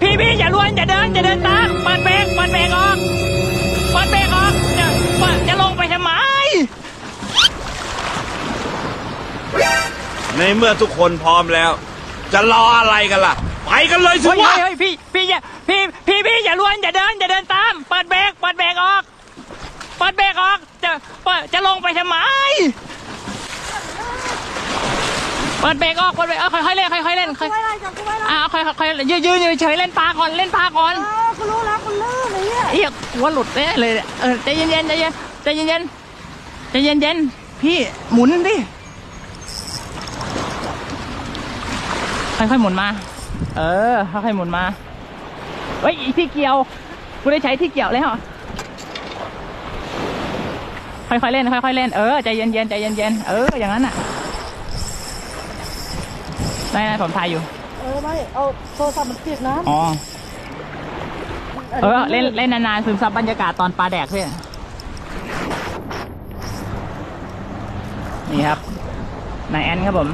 พี่พี่อย่าลวนอย่าเดินอย่าเดินตามเปิดเบรกเปิดเบรกออกเปิดเบรกออกจะเปิดจะลงไปทำไม ในเมื่อทุกคนพร้อมแล้ว จะรออะไรกันล่ะ ไปกันเลยสิเฮ้ยวะ เฮ้ยพี่พี่อย่าพี่พี่พี่อย่าลวนอย่าเดินอย่าเดินตามเปิดเบรกเปิดเบรกออกเปิดเบรกออกจะเปิดจะลงไปทำไม เปิดเบรกออกเปิดเบรกเออค่อยๆเล่นค่อยๆเล่นค่อยไว้ไรจับกูไว้ไรอ่าค่อยๆค่อยๆยืนยืนยืนเฉยเล่นปลาก่อนเล่นปลาก่อน เออกูรู้แล้วกูลื่นเลยเนี่ยเอียหัวหลุดแน่เลยเนี่ยเออใจเย็นๆใจเย็นใจเย็นๆใจเย็นๆพี่หมุนดิค่อยๆหมุนมา เออค่อยๆหมุนมาเฮ้ยอีที่เกี่ยวกูได้ใช้ที่เกี่ยวแล้วค่อยๆเล่นค่อยๆเล่นเออใจเย็นๆใจเย็นๆเอออย่างนั้นน่ะ ได้ๆผมถ่ายอยู่ เออไม่เอาโทรศัพท์มันติดน้ำอ๋อ เออ เล่นเล่นนานๆซึมซับบรรยากาศตอนปลาแดกพี่นี่ครับนายแอนครับผม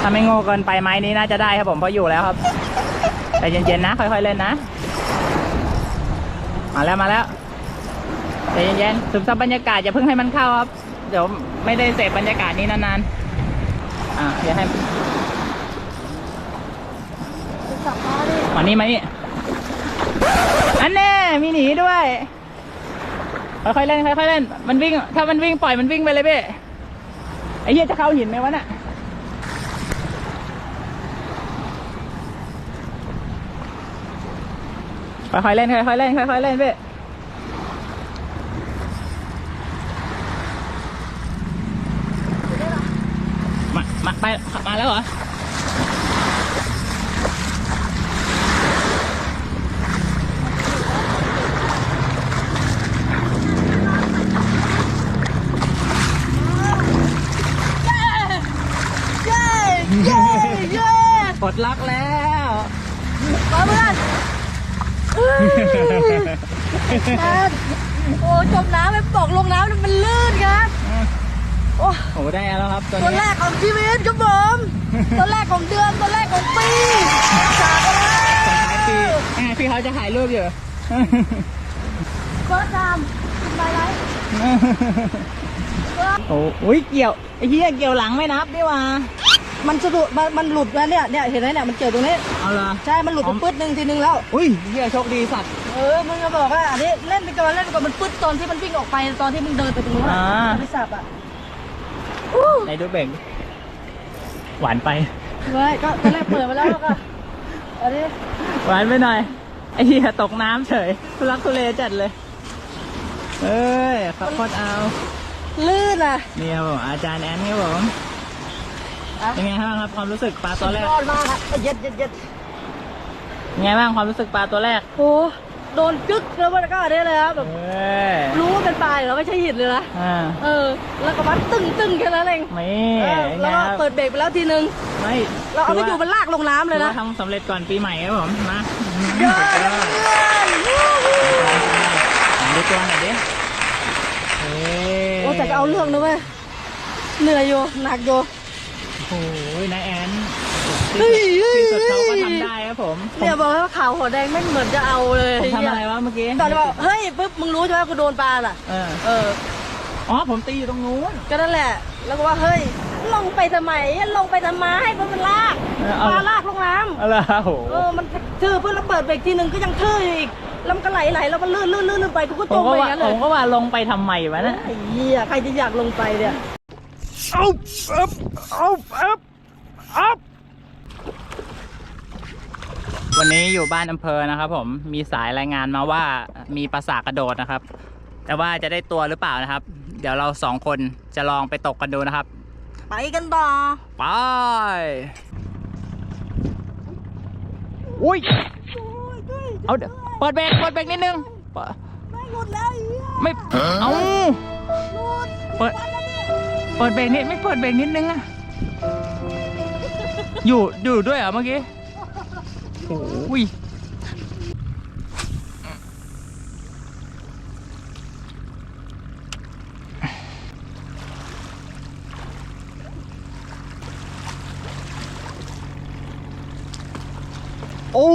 ถ้าไม่โง่เกินไปไม้นี้น่าจะได้ครับผมเพราะอยู่แล้วครับแต่เย็นๆนะ ค่อยๆเล่นนะ มาแล้วมาแล้วใจเย็นๆซึมซับบรรยากาศอย่าเพิ่งให้มันเข้าครับ เดี๋ยวไม่ได้เสพบรรยากาศนี้นานๆ อ่าเดี๋ยวให้ จับ มาดิมานี่มานี่อันแน่มีหนีด้วยค่อยๆเล่นค่อยๆเล่น มันวิ่ง ถ้ามันวิ่งปล่อยมันวิ่งไปเลยเบ้ไอ้เหี้ยจะเข้าหินไหมวะน่ะค่อยๆเล่นค่อยๆเล่นค่อยๆเล่นเบ้มา มาไปมาแล้วเหรอ เย้เย้เย้ ปล ดล็อกแล้วมาเพื่อนเฮ้ยแอนโอ้จมน้ำไปตกลงน้ำมันลื่นครับโอ้โอ้ได้แล้วครับตัวตัวนี้แรกของชีวิตครับผมตัวแรกของเดือนตัวแรกของปีจากแล้ปีวอ่าพี่เขาจะถ่ายรูปอยู่เฟิร์สไทม์ไปไรเฟิร์สโอ้ยเกี่ยวไอ้เหี้ยเกี่ยวหลังไม่นับดีว่า มันสะดุดมันมันหลุดแล้วเนี่ยเนี่ยเห็นไหมเนี่ยมันเกี่ยวตรงนี้ เอาละใช่ มันหลุดไปปึ๊ดหนึ่งทีนึงแล้ว อุ้ยเหี้ยโชคดีสัตว์ เออ มึงก็บอกว่าอันนี้เล่นไปก่อนเล่นไปก่อนมันปึ๊ดตอนที่มันวิ่งออกไปตอนที่มึงเดินไปตรงนู้นอ่าไปสับอะในดูเบ่งหวานไป เว้ยก็ตอนแรกเปิดมาแล้วแล้วก็อันนี้หวานไปหน่อย ไอ้เหี้ยตกน้ำเฉยทุลักทุเลจัดเลย เอ้ยขับโคตรเอา ลื่นอะ นี่ครับผมอาจารย์แอนครับผมอะ เป็นไงบ้างครับความรู้สึกปลาตัวแรกยอดมากครับเย็ดเย็ดเย็ดเป็นไงบ้างความรู้สึกปลาตัวแรกโอ้โดนกึกแล้วมันก็อันนี้เลยครับแบบเอ้ยรู้ว่าเป็นปลายแล้วไม่ใช่หินเลยนะอ่าเออ แล้วก็มันตึงตึงแค่นั้นเองไม่เออเป็นไงแล้วก็ครับเปิดเบรกไปแล้วทีนึงไม่เราเอาไม่อยู่มันลากลงน้ำเลยนะถือว่าทำสำเร็จก่อนปีใหม่ครับผมมาเย้ดูตัวหน่อยดิเฮ้ยโอ้แต่ก็เอาเรื่องนะเว้ยเหนื่อยอยู่หนักอยู่ โอ้ยนายแอนเฮ้ยเฮ้ย ที่สุดเขาก็ทำได้ครับผมเนี่ยบอกว่าขาวหัวแดงไม่เหมือนจะเอาเลยผมทำอะไรวะเมื่อกี้ตอนที่บอกเฮ้ยปุ๊บมึงรู้ใช่ไหมกูโดนปลาล่ะ เออเออ อ๋อผมตีอยู่ตรงนู้น ก็นั่นแหละ แล้วก็ว่าเฮ้ย ลงไปทำไมลงไปทำไมให้มันลากเออปเอาลาลากลงน้อะไรโอ้โหำเออมันทื่อเพื่อนแล้วเปิดเบรกทีนึงก็ยังทื่ออยู่อีกแล้วมันก็ไหลไหลแล้วมันลื่นลื่นลื่นลื่นไปกูก็ผจมมก็ไปอว่าย่างนั้นเลผยมก็ว่าลงไปทำไมวะเนี่ยไอ้เหี้ยใครจะอยากลงไปเนี่ย เอาเอาเอาเอาเอาวันนี้อยู่บ้านอำเภอนะครับ ผมมีสายรายงานมาว่ามีปลาสากกระโดดนะครับ แต่ว่าจะได้ตัวหรือเปล่านะครับ เดี๋ยวเราสองคนจะลองไปตกกันดูนะครับ ไปกันต่อไปอุ้ยเอาเดี๋ยวเปิดเบรกเปิดเบรกนิดนึงเปิดไม่หลุดแล้วไอ้เหี้ยไม่เอาหลุดเปิด เปิดเบรกนิดไม่เปิดเบรกนิดนึงอะอยู่อยู่ด้วยเหรอเมื่อกี้โอ้ยโอ้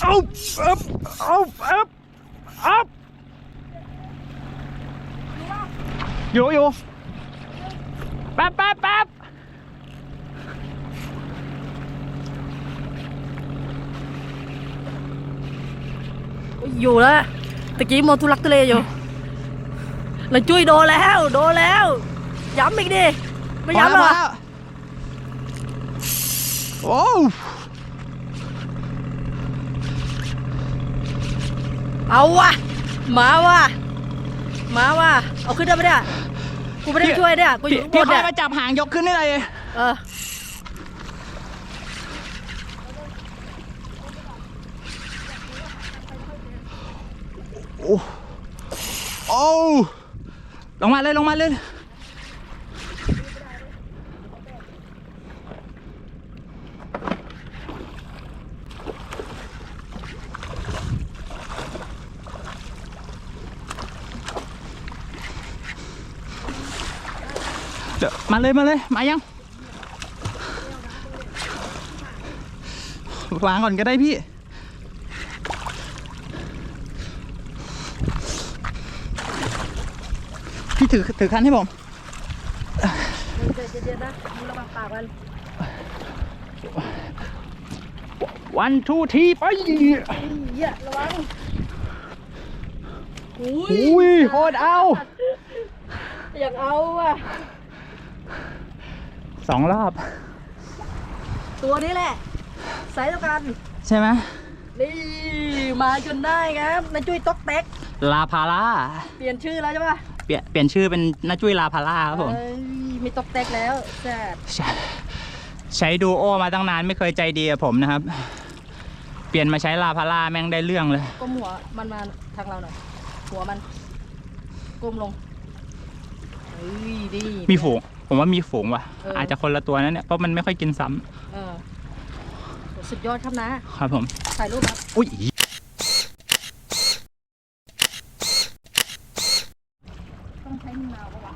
เอาเอาเอาเอาเอาอยู่อยู่แป๊บแป๊บแป๊บอยู่แล้วตะกี้โมทุลักทุเลอยู่แล้วจุ้ยโดนแล้ว โดนแล้ว ย้ำอีกดิ ไม่ย้ำเหรอพอแล้วโอ้เอาว่ะมาว่ะมาว่ะเอาขึ้นได้ไหมเนี่ย กูไม่ได้ช่วยเนี่ยกูอยู่พี่ข้างบพี่นค่อเนี่ยยมาจับหางยกขึ้นได้เลย เออโอ้โอ้ลงมาเลยลงมาเลย มาเลยมาเลย มายังวางก่อนก็ได้พี่พี่ถือถือคันให้ผมเดี๋ยวๆนะมึงระวังปากมันวันทูทีไปเหี้ยระวังอุ้ยอุ้ยโคตรเอา อยากเอาอะ สองรอบ ตัวนี้แหละสายเดียวกัน ใช่ไหมนี่ มาจนได้ครับนายจุ้ยต๊อกแต๊กลาพาร่าเปลี่ยนชื่อแล้วใช่ปะเปลี่ยนเปลี่ยนชื่อเป็นนาจุ้ยลาพาร่าครับผมเอ้ยมีต๊อกแต๊กแล้วแซ่บใช้ใช้ดูโอมาตั้งนานไม่เคยใจดีกับผมนะครับ เปลี่ยนมาใช้ลาพาร่าแม่งได้เรื่องเลย ก้มหัวมันมาทางเราหน่อย หัวมัน ก้มลงเฮ้ยดี มีฝูง ผมว่ามีฝูงว่ะ เอออ อาจจะคนละตัวนั่นเนี่ยเพราะมันไม่ค่อยกินซ้ำเออสุดยอดครับนะ ครับผม ถ่ายรูปครับอุ้ยต้องใช้มือเอาปะวะ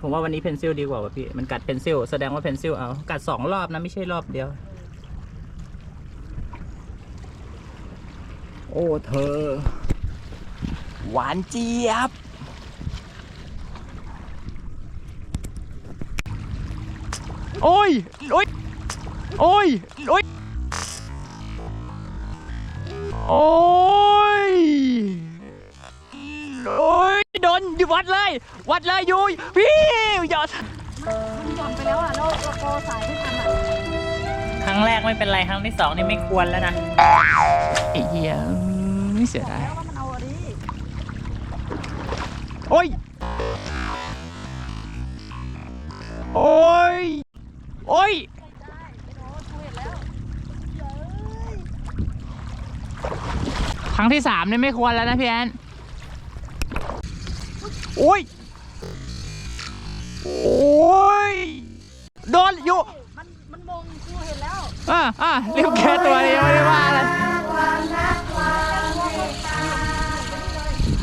ผมว่าวันนี้เพนซิลดีกว่าว่ะพี่ มันกัดเพนซิลแสดงว่าเพนซิลเอา กัดสองรอบนะ ไม่ใช่รอบเดียว โอ้เธอ หวานเจี๊ยบ โอ้ย โอ้ย โอ้ย โอ้ย โอ้ย โอ้ย โดนวัดเลย วัดเลยยุยพี่หยอดมันหย่อนไปแล้วอะเราเราโกสายไม่ทันอะครั้งแรกไม่เป็นไรครั้งที่สองนี่ไม่ควรแล้วนะไอ้เหี้ยไม่เสียดายแล้วว่ามันเอาอะดิโอ้ย โอ้ย โอ้ยได้ไม่โดนกูเห็นแล้วเย้ยครั้งที่สามนี่ไม่ควรแล้วนะพี่แอนโอ้ย โอ้ย โดนอยู่ มันมันมงกูเห็นแล้วอะอะรีบแค่ตัวนี้ไม่ได้ว่าอะไร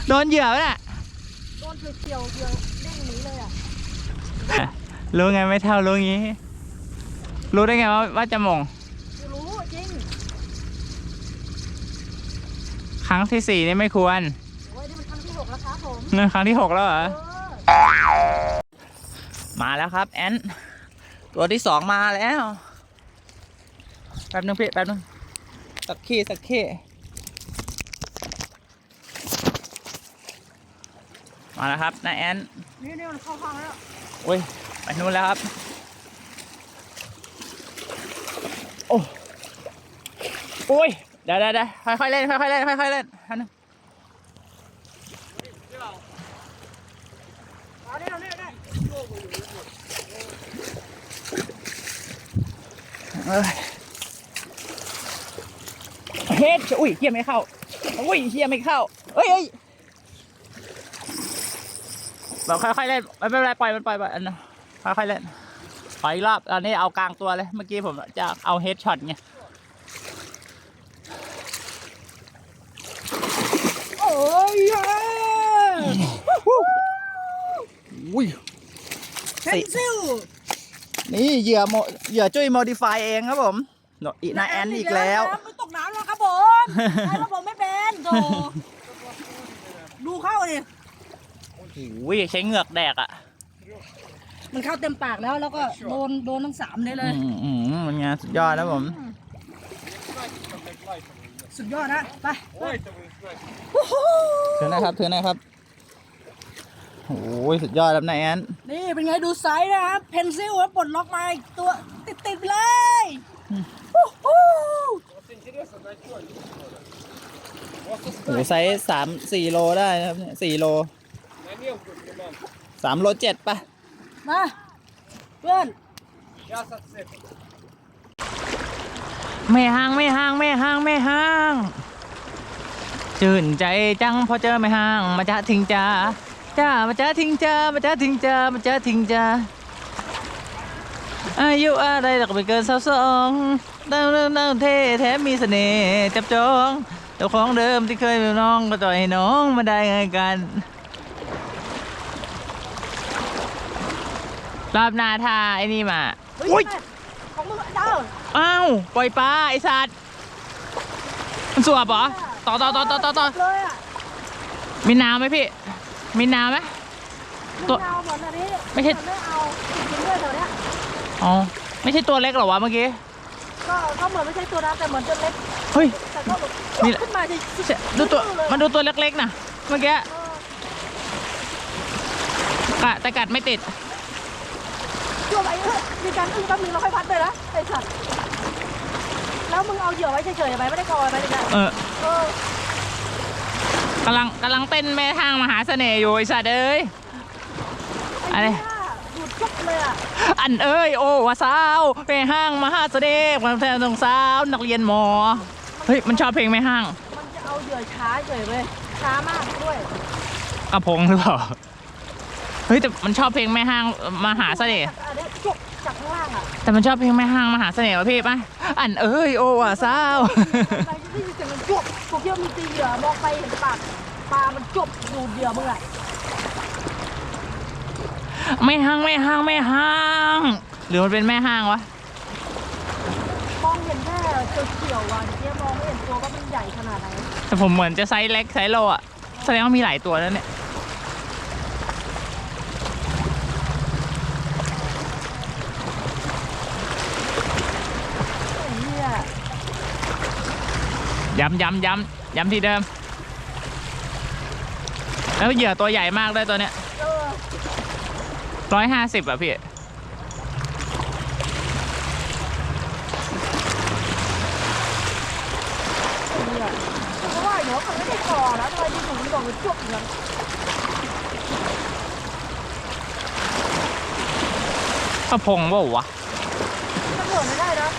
โดนเหยื่อปะเนี่ยโดนเฉียวๆเดียวเด้งหนีเลยอะรู้ไงไม่เท่ารู้งี้ รู้ได้ไงว่าว่าจะมงกูรู้จริงครั้งที่สี่นี่ไม่ควรโอ้ยนี่มันครั้งที่หกแล้วครับผมนั่นครั้งที่หกแล้วเหรอ เออมาแล้วครับ แอน ตัวที่สองมาแล้ว แป๊บนึงพี่ แป๊บนึง สักขี้สักขี้มาแล้วครับนายแอน นี่นี่มันเข้าข้างแล้วโอ้ยไปนู่นแล้วครับ โอ้โอ้ยเดี๋ยวเดี๋ยวเดี๋ยวค่อยๆเล่นค่อยๆเล่นค่อยๆเล่นอันนึงเอาเนี่ยเอาเนี่ยเอ้ยเฮ็ดอุ้ยเฮียไม่เข้า อุ้ยเฮียไม่เข้าเอ้ยเอ้ยแบบค่อยๆเล่นไม่เป็นไรปล่อยมันปล่อยไปอันนะค่อยๆเล่น ปล่อยอีกรอบตอนนี้เอากลางตัวเลย เมื่อกี้ผมจะเอาเฮดช็อตไง โอ้ยอุ้ยเพนซิลนี่เหยื่อโมเหยื่อจุ้ยโมดิฟายเองครับผมโนอีนาแอนอีกแล้วไม่ตกน้ำแล้วครับผมใช้ระบบไม่เป็นโถดูเข้าดิโอ้ยใช้เหงือกแดกอะ มันเข้าเต็มปากแล้ว แล้วก็โดนโดนทั้งสามเลยเลย อืมอืมมันไงสุดยอดนะผม สุดยอดนะไปถือนะครับถือนะครับโอ้ยสุดยอดครับนายแอนนี่เป็นไงดูไซส์นะครับเพนซิลแล้วปลดล็อกมาอีกตัวติดติดๆไปเลยโอ้โห โอ้โหไซส์สามสี่โลได้นะครับเนี่ยสี่โลสามโลเจ็ดป่ะ มาเพื่อนไม่ห่างไม่ห่างไม่ห่างไม่ห่างชื่นใจจังพอเจอไม่ห่างมาจะทิ้งจ้าจ้ามาจะทิ้งจ้ามาจะทิ้งจ้ามาจะทิ้งจ้าอายุอะไรหลักไปเกินสาวสองเต้าเต้าเต้าเท่แถมมีเสน่ห์จับจองเจ้าของเดิมที่เคยเป็นน้องก็ต่อยให้น้องมาได้ไงกัน รอบหน้าทาไอ้นี่มาเฮ้ยอุ๊ยของมึงเด้าอ้าวปล่อยปลาไอสัตว์มันสวบเหรอต่อต่อต่อต่อต่อต่อเลยอะมีน้ำไหมพี่มีน้ำไหมตัวไม่เอาเหมือนอันนี้ไม่ใช่นไม่เอากินด้วยแถวเนี้ยอ๋อไม่ใช่ตัวเล็กเหรอวะเมื่อกี้ก็ก็เหมือนไม่ใช่ตัวนั้นแต่เหมือนตัวเล็กเฮ้ยแต่ก็แบบนี่ขึ้นมาจะเสียดูตัวเลยมันดูตัวเล็กๆนะเมื่อกี้เออกะแต่กัดไม่ติด ช่วงไอ้เอ้ยมีการอึ้งแป๊บนึงแล้วค่อยพัดเลยนะไอ้สัตว์แล้วมึงเอาเหยื่อไว้เฉยๆไปไม่ได้กอไว้เลยนะเออเออกำลังกำลังเต้นแม่ทางมหาเสน่ห์อยู่ไอสัตว์เอ้ยไอ้อะไรเนี่ยดูดจุ๊บเลยอะอันเอ้ยโอ้ว่าสาวไปห้างมหาเสน่ห์ความแทนตรงสาวนักเรียนหมอเฮ้ยมันชอบเพลงไม่ห้างมันจะเอาเหยื่อช้าเฉยเลยช้ามากด้วยกระพงหรือเปล่าเฮ้ยแต่มันชอบเพลงแม่ห้างมหาเสน่ห์อั นนี้จุ๊บจากข้างล่างอะแต่มันชอบเพลงแม่ห้างมหาเสน่ห์วะพี่ป่ะอันเอ้ยโอ้ว่าสาวไปที่ได้ยินเสียงมันจุ๊บพวกเที่ยวมีตีเหยื่อมองไปเห็นปากปลามันจุ๊บดูดเหยื่อมึงอะไม่ห้างไม่ห้างไม่ห้าง หรือมันเป็นแม่ห้างวะ มองเห็นแค่เขียวๆว่ะเจ๊มองไม่เห็นตัวว่ามันใหญ่ขนาดไหนแต่ผมเหมือนจะไซส์เล็กไซส์โลอะแสดงว่ามีหลายตัวแล้วเนี่ย ไอ้เนี่ย ย้ำย้ำย้ำย้ำที่เดิม แล้วเหยื่อตัวใหญ่มากด้วยตัวเนี้ยร้อยห้าสิบอะพี่เนี่ยเพราะว่าเดี๋ยวมันไม่ได้ก่อนะทำไมที่ผมบอกมันจุ๊บอย่างนั้นกระพงเปล่าวะ ถ้าเกิดไม่ได้นะ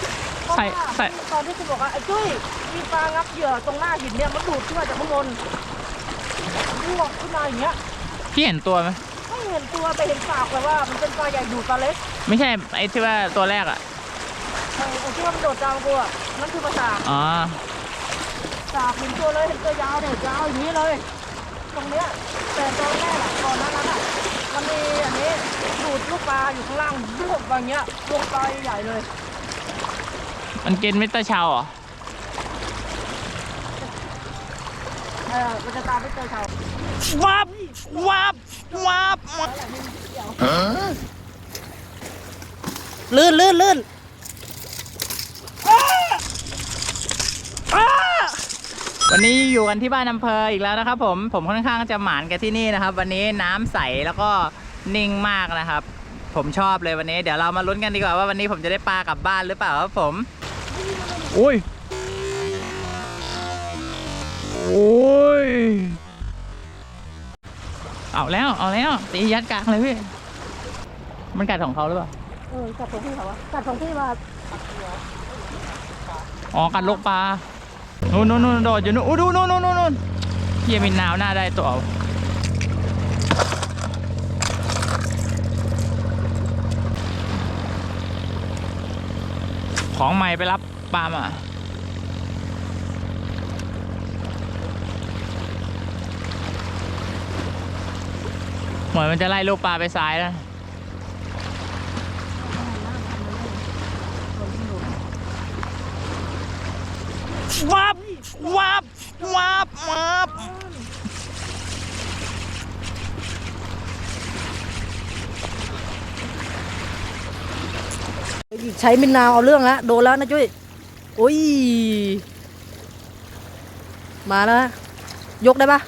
เพราะ ใส่ว่าใส่ ตอนที่คุณบอกว่าไอ้จุ้ยมีปลางับเหยื่อตรงหน้าหินเนี่ยมันดูดขึ้นมาจากข้างบนลวกขึ้นมาอย่างเงี้ยพี่เห็นตัวไหมไม่เห็นตัวไปเห็นปากแต่ว่ามันเป็นปลาใหญ่ดูดปลาเล็กไม่ใช่ไอ้ที่ว่าตัวแรกอะเออไอ้ที่ว่ามันโดดตามกูอะนั่นคือปลาสากอ๋อสากเห็นตัวเลยเห็นตัวยาวเนี่ยยาวอย่างนี้เลย ตรงเนี้ยแต่ตอนแรกอะก่อนหน้านั้นอะมันมีอันนี้ดูดลูกปลาอยู่ข้างล่างลูกปลาอย่างเงี้ยลงปลาใหญ่เลย มันกินมิสเตอร์ชาวเหรอ เออมันจะตามไปเจอเขาวับ วับ วับ ลื่นลื่นลื่นวันนี้อยู่กันที่บ้านอำเภออีกแล้วนะครับ ผมผมค่อนข้างจะหมานกันที่นี่นะครับ วันนี้น้ำใสแล้วก็นิ่งมากนะครับ ผมชอบเลยวันนี้ เดี๋ยวเรามาลุ้นกันดีกว่าว่าวันนี้ผมจะได้ปลากลับบ้านหรือเปล่าครับผม อุ้ย โอ้ย เอาแล้ว เอาแล้ว ตียัดกลางเลยพี่ มันกัดของเขาหรือเปล่า เออกัดตรงที่เขาวะกัดตรงที่ว่าอ๋อ กัดลูกปลานู่นนู่นนู่นโดดอยู่นู่นอู้ดูนู่นนู่นนู่นนู่นเฮียมินนาวหน้าได้ตัวเอาของใหม่ไปรับ ปลามาเหมือนมันจะไล่ลูกปลาไปซ้ายแล้ววับวับวับวับใช้มินนาวเอาเรื่องแล้วโดนแล้วนะจุ้ย โอ้ย มาแล้วนะยกได้ปะ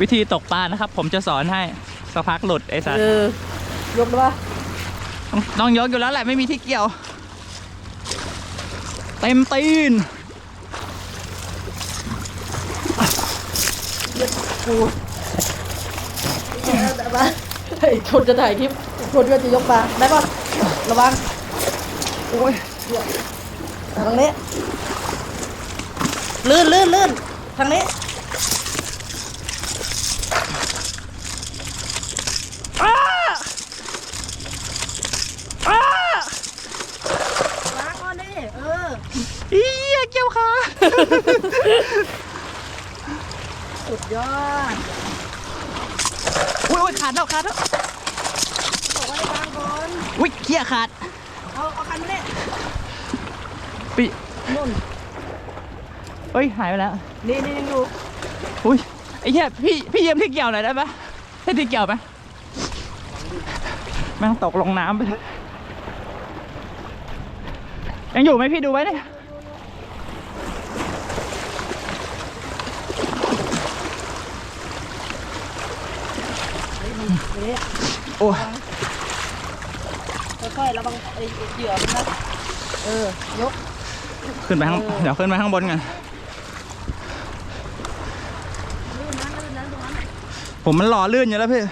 วิธีตกปลานะครับ ผมจะสอนให้สักพักหลุดไอ้สัสเออยกได้ปะต้องต้องยกอยู่แล้วแหละไม่มีที่เกี่ยว เต็มตีนกูได้ปะเฮ้ยชนจะถ่ายคลิปชนก็จะยกปลาได้ปะระวังโอ้ยเดี๋ยวทางนี้ ลื่นลื่นลื่นทางนี้อ้าอ้าล้างก่อนดิเอออียเกี่ยวขาสุดยอดอุ้ยอุ้ยขาดแล้วขาดแล้วบอกว่าให้วางก่อนอุ้ยเขี้ยขาดเอาเอาคันนี้ปินุ่น เฮ้ยหายไปแล้ว นี่นี่ยังอยู่อุ้ยไอ้เหี้ยพี่พี่เยี่ยมที่เกี่ยวหน่อยได้ปะให้ที่เกี่ยวไหมแม่งตกลงน้ำไปเลยยังอยู่ไหมพี่ดูไว้เนี่ยนี่โอ้ยค่อยๆระวังไอ้เหยื่อมันนะเออยก ขึ้นไปข้างเออเดี๋ยวขึ้นไปข้างบนกันลื่นนะลื่นนะตรงนั้น ผมมันหล่อลื่นอยู่แล้วพี่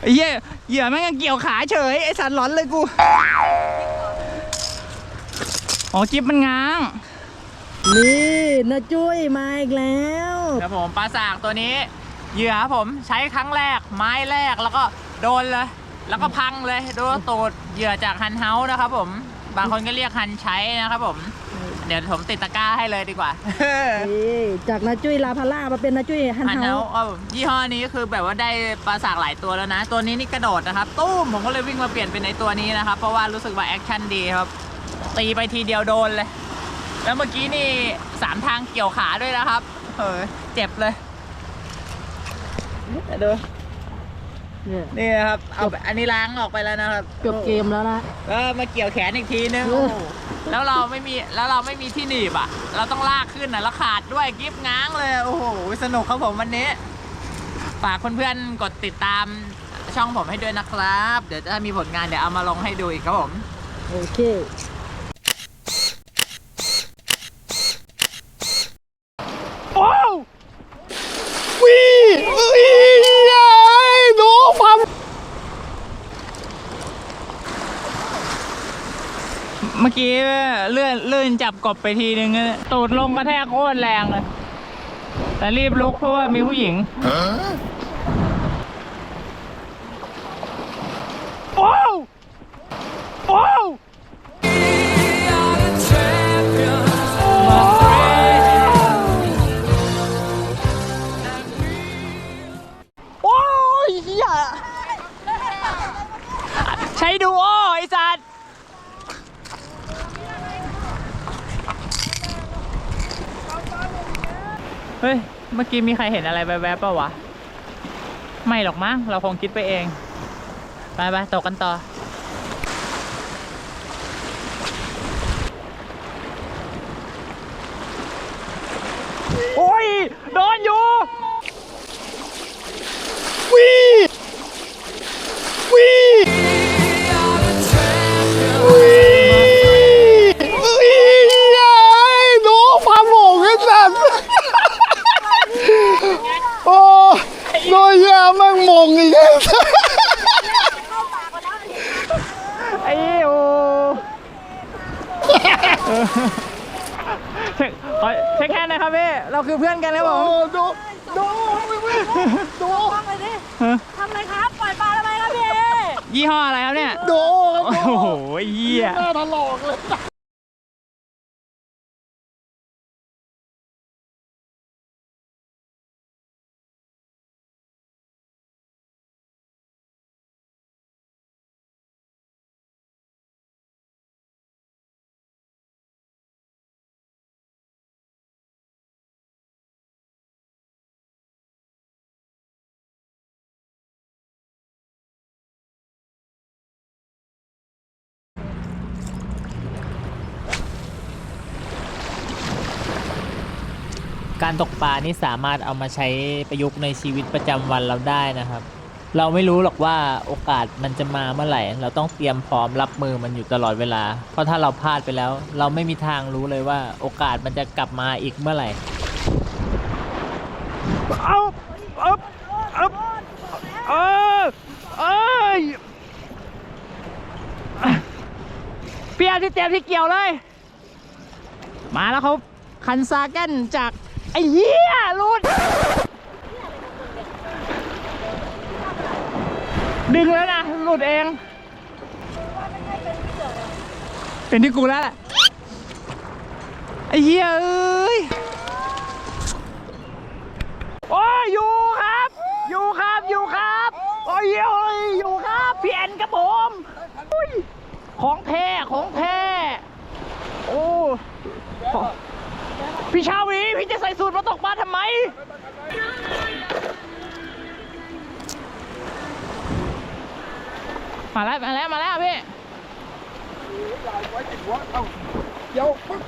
ไอ้เหี้ยเหยื่อแม่งยังเกี่ยวขาเฉย ไอ้สัตว์หลอนเลยกูอ๋อจิ๊บมันง้าง นี่นะจุ้ยมาอีกแล้วครับผมปลาสากตัวนี้ เหยื่อครับผมใช้ครั้งแรก ไม้แรกแล้วก็โดนเลย แล้วก็พังเลย โดนตูดเหยื่อจากฮันเฮาส์นะครับผม บางคนก็เรียกฮันใช้นะครับผม เดี๋ยวผมติดตะกร้าให้เลยดีกว่านี่จากนาจุ้ยลาพาร่ามาเป็นนาจุ้ยฮันฮันเฮาเฮาส์เอายี่ห้อนี้ก็คือแบบว่าได้ปลาสากหลายตัวแล้วนะ ตัวนี้นี่กระโดดนะครับตุ้มผมก็เลยวิ่งมาเปลี่ยนเป็นในตัวนี้นะครับ เพราะว่ารู้สึกว่าแอคชั่นดีครับ ตีไปทีเดียวโดนเลย แล้วเมื่อกี้นี่สามทางเกี่ยวขาด้วยนะครับ เออเจ็บเลยเดี๋ยวดู เนี่ยนี่ครับ เอาไปอันนี้ล้างออกไปแล้วนะครับจบเกมแล้วนะแล้วมาเกี่ยวแขนอีกทีนึงโอ้โอ้โหแล้วเราไม่มีแล้วเราไม่มีที่หนีบอะ เราต้องลากขึ้นอะแล้วขาดด้วยกิฟง้างเลยโอ้โหสนุกครับผมวันนี้ฝากเพื่อนๆกดติดตามช่องผมให้ด้วยนะครับ เดี๋ยวถ้ามีผลงานเดี๋ยวเอามาลงให้ดูอีกครับผมโอเคว้าว วิวิดูความ เมื่อ กี้เลื่อนเลื่อนจับกบไปทีนึงตูดลงกระแทกโคตรแรงเลย แต่รีบลุกเพราะว่ามีผู้หญิง กี้มีใครเห็นอะไรแวบๆป่าวะ ไม่หรอกมั้ง เราคงคิดไปเอง ไปไปตกกันต่อ โอ้ย โดนอยู่ งมงอีกไอ้สัตว์ไอ้โอเช็คขอเช็คแฮนด์หนะครับพี่ เราคือเพื่อนกันแล้วผมโอ้ดูดูดูฟังเลยดิทำอะไรครับ ปล่อยปลาทำไมครับพี่ ยี่ห้ออะไรครับเนี่ย ดูโอ้โหเหี้ย หน้าถลอกเลย การตกปลานี่สามารถเอามาใช้ประยุกต์ในชีวิตประจำวันเราได้นะครับ เราไม่รู้หรอกว่าโอกาสมันจะมาเมื่อไหร่ เราต้องเตรียมพร้อมรับมือมันอยู่ตลอดเวลา เพราะถ้าเราพลาดไปแล้ว เราไม่มีทางรู้เลยว่า โอกาสมันจะกลับมาอีกเมื่อไหร่ เอาเอาเอาเออเอ้ยเปียที่เตรียมที่เกี่ยวเลย มาแล้วเขาคันซาแกนจากไอ้เหี้ยรุด ดึงแล้วนะ หลุดเอง เป็นที่กูแล้วแหละไอ้เหี้ยเอ้ย โอ้ยอยู่ครับ อยู่ครับอยู่ครับ โอ้ยเอ้ยอยู่ครับพี่แอนกับผมอุ้ยของแท้ของแท้โอ้ พี่ชาวี พี่จะใส่สูตรมาตกปลาทำไม มาแล้ว มาแล้ว มาแล้วพี่เดี๋ยวปึ๊บ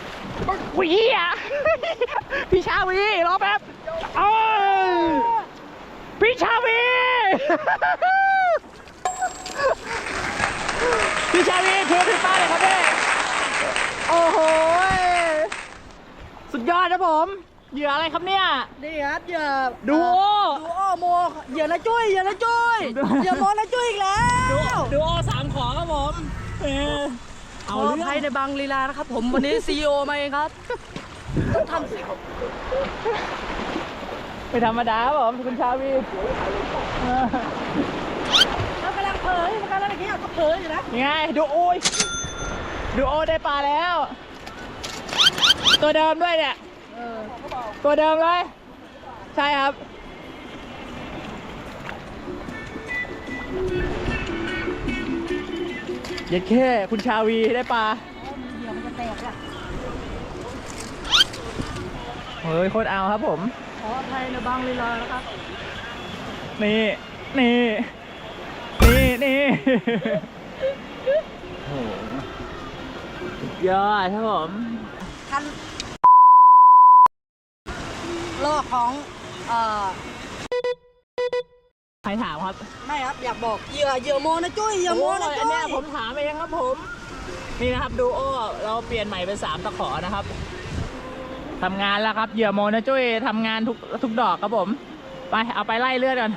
ปึ๊บอุ้ยเหี้ยพี่ชาวีรอแป๊บเอ้ยพี่ชาวีพี่ชาวีเทพี่ป้าเลยครับพี่โอ้โหย สุดยอดนะผม เหยื่ออะไรครับเนี่ย นี่ครับเหยื่อดูโอ ดูโอโมเหยื่อนะจุ้ยเหยื่อนะจุ้ยดูเหยื่อโมนะจุ้ยอีกแล้วดูโอสามขอครับผมเออเอาเอาเรื่เรื่อองในบางลีลานะครับ ผมวันนี้ซีโอมาเองครับต้องทำสิไม่ธรรมดาครับผมคุณชาวีเออแล้วกำลังเผยมันกำลังอย่างเงี้ยก็เผยอยู่นะยังไงดูโอยดูโอได้ปลาแล้ว ตัวเดิมด้วยเนี่ยเออ ตัวเดิมเลย ใช่ครับ เย็ดแค่คุณชาวีได้ปลาเหยื่อมันจะแตกอะเฮ้ยโคตรเอาครับผม ขออภัยในบางลีลานะครับ นี่ นี่ นี่นี่โอ้โหสุดยอดครับผม คัน ลอกของเอ่อใครถามครับไม่ครับอยากบอกเหยื่อเหยื่อโมนะจุ้ยเหยื่อโมนะโอ้ยอัจุ้นเนี้ยยผมถามเองครับผม นี่นะครับดูโอเราเปลี่ยนใหม่เป็นสามตะขอนะครับทำงานแล้วครับเหยื่อโมนะจุ้ยทำงานทุกทุกดอกครับผม ไปเอาไปไล่เลือดก่อน